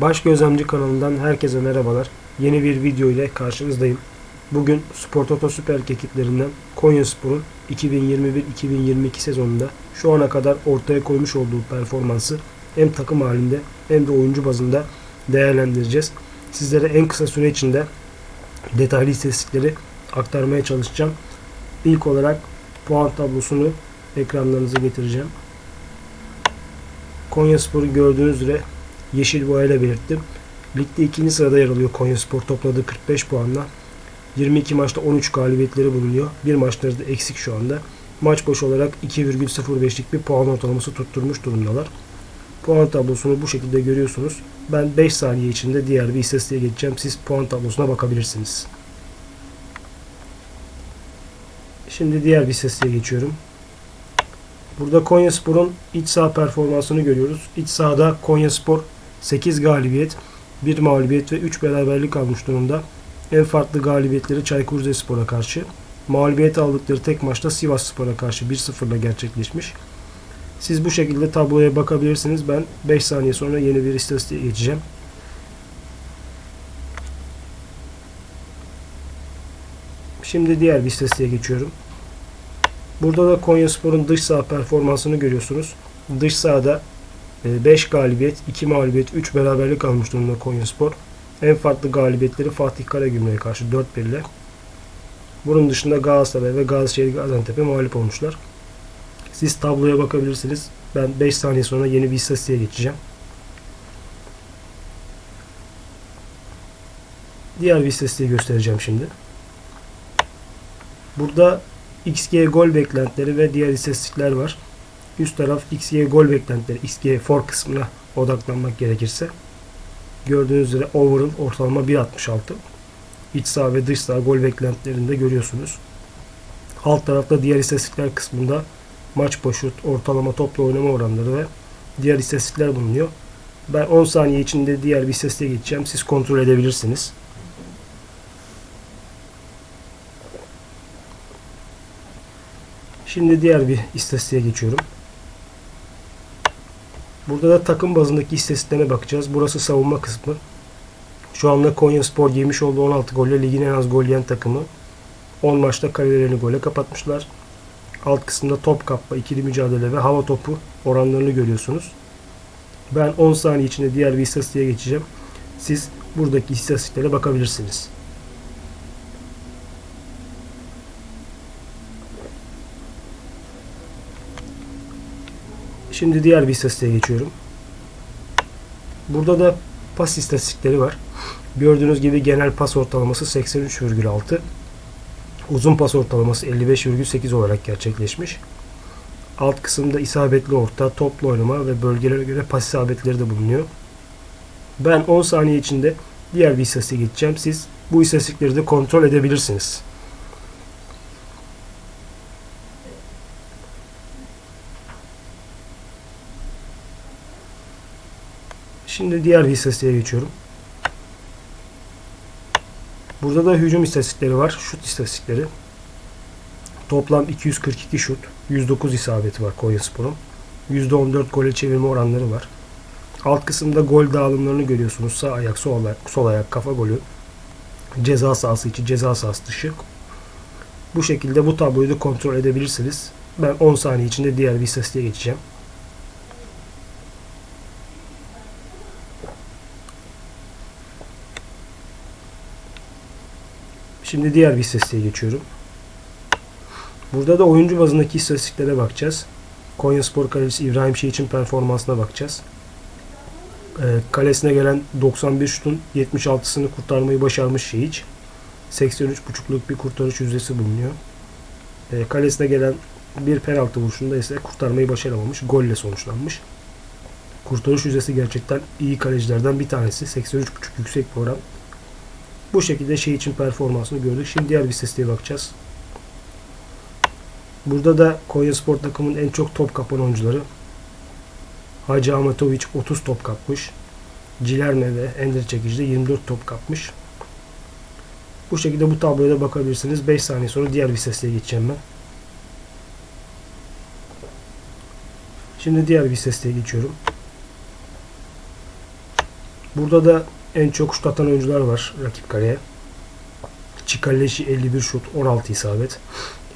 Baş Gözlemci kanalından herkese merhabalar. Yeni bir video ile karşınızdayım. Bugün Spor Toto Süper Lig ekiplerinden Konyaspor'un 2021-2022 sezonunda şu ana kadar ortaya koymuş olduğu performansı hem takım halinde hem de oyuncu bazında değerlendireceğiz. Sizlere en kısa süre içinde detaylı istatistikleri aktarmaya çalışacağım. İlk olarak puan tablosunu ekranlarınıza getireceğim. Konyaspor'u gördüğünüz üzere yeşil boyayla belirttim. Ligde ikinci sırada yer alıyor Konyaspor topladığı 45 puanla. 22 maçta 13 galibiyetleri bulunuyor. Bir maçları da eksik şu anda. Maç başı olarak 2,05'lik bir puan ortalaması tutturmuş durumdalar. Puan tablosunu bu şekilde görüyorsunuz. Ben 5 saniye içinde diğer bir istatistiğe geçeceğim. Siz puan tablosuna bakabilirsiniz. Şimdi diğer bir istatistiğe geçiyorum. Burada Konyaspor'un iç saha performansını görüyoruz. İç sahada Konyaspor 8 galibiyet, 1 mağlubiyet ve 3 beraberlik almış durumda. En farklı galibiyetleri Çaykur Rizespor'a karşı. Mağlubiyet aldıkları tek maçta Sivas Spor'a karşı 1-0 ile gerçekleşmiş. Siz bu şekilde tabloya bakabilirsiniz. Ben 5 saniye sonra yeni bir istatistiğe geçeceğim. Şimdi diğer bir istatistiğe geçiyorum. Burada da Konyaspor'un dış saha performansını görüyorsunuz. Dış sahada 5 galibiyet, 2 mağlubiyet, 3 beraberlik almış durumda Konyaspor. En farklı galibiyetleri Fatih Karagümrük'e karşı 4-1 ile. Bunun dışında Galatasaray ve Gazişehir Gaziantep'e mağlup olmuşlar. Siz tabloya bakabilirsiniz. Ben 5 saniye sonra yeni bir istatistiğe geçeceğim. Diğer bir istatistiği göstereceğim şimdi. Burada XG gol beklentileri ve diğer istatistikler var. Üst taraf XG gol beklentileri, XG for kısmına odaklanmak gerekirse. Gördüğünüz üzere overall ortalama 1.66. İç saha ve dış saha gol beklentilerini de görüyorsunuz. Alt tarafta diğer istatistikler kısmında maç başı ortalama topla oynama oranları ve diğer istatistikler bulunuyor. Ben 10 saniye içinde diğer bir istatistiğe geçeceğim. Siz kontrol edebilirsiniz. Şimdi diğer bir istatistiğe geçiyorum. Burada da takım bazındaki istatistiklerine bakacağız. Burası savunma kısmı. Şu anda Konya Spor giymiş olduğu 16 golle ligin en az gol yiyen takımı. 10 maçta kalelerini gole kapatmışlar. Alt kısımda top kapma, ikili mücadele ve hava topu oranlarını görüyorsunuz. Ben 10 saniye içinde diğer bir istatistiğe geçeceğim. Siz buradaki istatistiklere bakabilirsiniz. Şimdi diğer bir istatistiğe geçiyorum. Burada da pas istatistikleri var. Gördüğünüz gibi genel pas ortalaması 83,6. Uzun pas ortalaması 55,8 olarak gerçekleşmiş. Alt kısımda isabetli orta, toplu oynama ve bölgelere göre pas isabetleri de bulunuyor. Ben 10 saniye içinde diğer bir istatistiğe geçeceğim. Siz bu istatistikleri de kontrol edebilirsiniz. Şimdi diğer bir istatistiğe geçiyorum. Burada da hücum istatistikleri var. Şut istatistikleri. Toplam 242 şut. 109 isabeti var Konyaspor'un. %14 gole çevirme oranları var. Alt kısımda gol dağılımlarını görüyorsunuz. Sağ ayak, sol ayak, sol ayak, kafa golü. Ceza sahası içi, ceza sahası dışı. Bu şekilde bu tabloyu da kontrol edebilirsiniz. Ben 10 saniye içinde diğer bir istatistiğe geçeceğim. Şimdi diğer bir istatistiğe geçiyorum. Burada da oyuncu bazındaki istatistiklere bakacağız. Konyaspor kalecisi İbrahim Şehit'in performansına bakacağız. E, kalesine gelen 91 şutun 76'sını kurtarmayı başarmış Şehit. 83.5'luk bir kurtarış yüzdesi bulunuyor. E, kalesine gelen bir penaltı vuruşunda ise kurtarmayı başaramamış. Golle sonuçlanmış. Kurtarış yüzdesi gerçekten iyi kalecilerden bir tanesi. 83.5 yüksek bir oran. Bu şekilde şey için performansını gördük. Şimdi diğer bir istatistiğe bakacağız. Burada da Konya Spor takımının en çok top kapan oyuncuları. Hacı Ahmetoviç 30 top kapmış. Cilerme ve Ender Çekici de 24 top kapmış. Bu şekilde bu tabloya da bakabilirsiniz. 5 saniye sonra diğer bir istatistiğe geçeceğim ben. Şimdi diğer bir istatistiğe geçiyorum. Burada da en çok şut atan oyuncular var rakip kaleye. Çikalleşi 51 şut 16 isabet.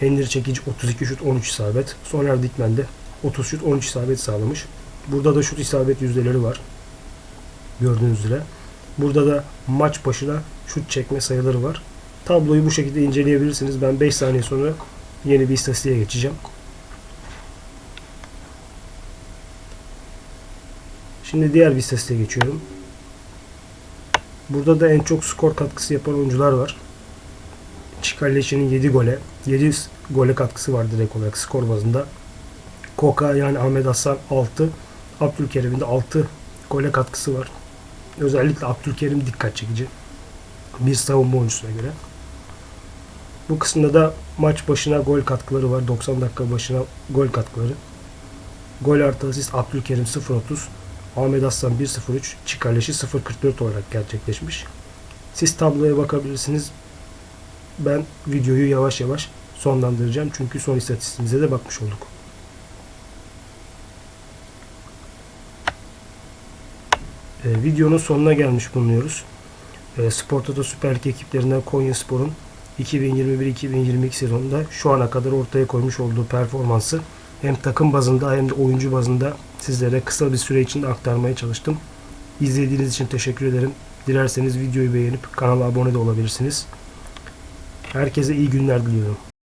Endir Çekici 32 şut 13 isabet. Soner Dikmen de 30 şut 13 isabet sağlamış. Burada da şut isabet yüzdeleri var. Gördüğünüz üzere. Burada da maç başına şut çekme sayıları var. Tabloyu bu şekilde inceleyebilirsiniz. Ben 5 saniye sonra yeni bir istatistiğe geçeceğim. Şimdi diğer bir istatistiğe geçiyorum. Burada da en çok skor katkısı yapan oyuncular var. Çikalleşi'nin 7 gole, 7 gole katkısı var direkt olarak skor bazında. Koka yani Ahmet Hasan 6, Abdülkerim'in de 6 gole katkısı var. Özellikle Abdülkerim dikkat çekici. Bir savunma oyuncusuna göre. Bu kısımda da maç başına gol katkıları var. 90 dakika başına gol katkıları. Gol artı asist Abdülkerim 0.30, Ahmet Aslan 1.03, Çikalleşi 0.44 olarak gerçekleşmiş. Siz tabloya bakabilirsiniz. Ben videoyu yavaş yavaş sonlandıracağım. Çünkü son istatistiğimize de bakmış olduk. Ee, videonun sonuna gelmiş bulunuyoruz. Ee, Spor Toto Süper Lig ekiplerinden Konya Spor'un 2021-2022 sezonunda şu ana kadar ortaya koymuş olduğu performansı hem takım bazında hem de oyuncu bazında sizlere kısa bir süre içinde aktarmaya çalıştım. İzlediğiniz için teşekkür ederim. Dilerseniz videoyu beğenip kanala abone de olabilirsiniz. Herkese iyi günler diliyorum.